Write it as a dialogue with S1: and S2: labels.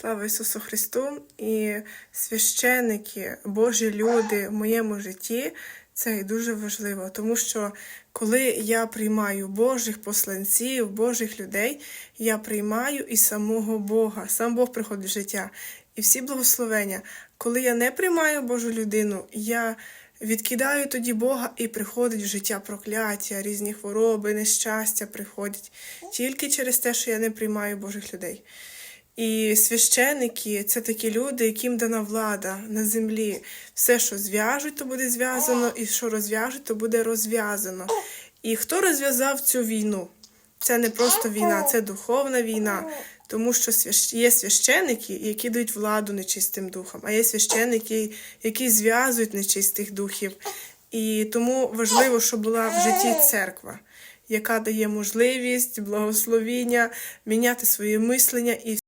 S1: Слава Ісусу Христу! І священники, Божі люди в моєму житті це і дуже важливо, тому що коли я приймаю Божих посланців, Божих людей, я приймаю і самого Бога. Сам Бог приходить в життя. І всі благословення. Коли я не приймаю Божу людину, я відкидаю тоді Бога і приходить в життя прокляття, різні хвороби, нещастя приходять тільки через те, що я не приймаю Божих людей. І священики це такі люди, яким дана влада на землі. Все, що зв'яжуть, то буде зв'язано, і що розв'яжуть, то буде розв'язано. І хто розв'язав цю війну? Це не просто війна, це духовна війна. Тому що є священики, які дають владу нечистим духам, а є священики, які зв'язують нечистих духів. І тому важливо, щоб була в житті церква, яка дає можливість, благословіння, міняти своє мислення і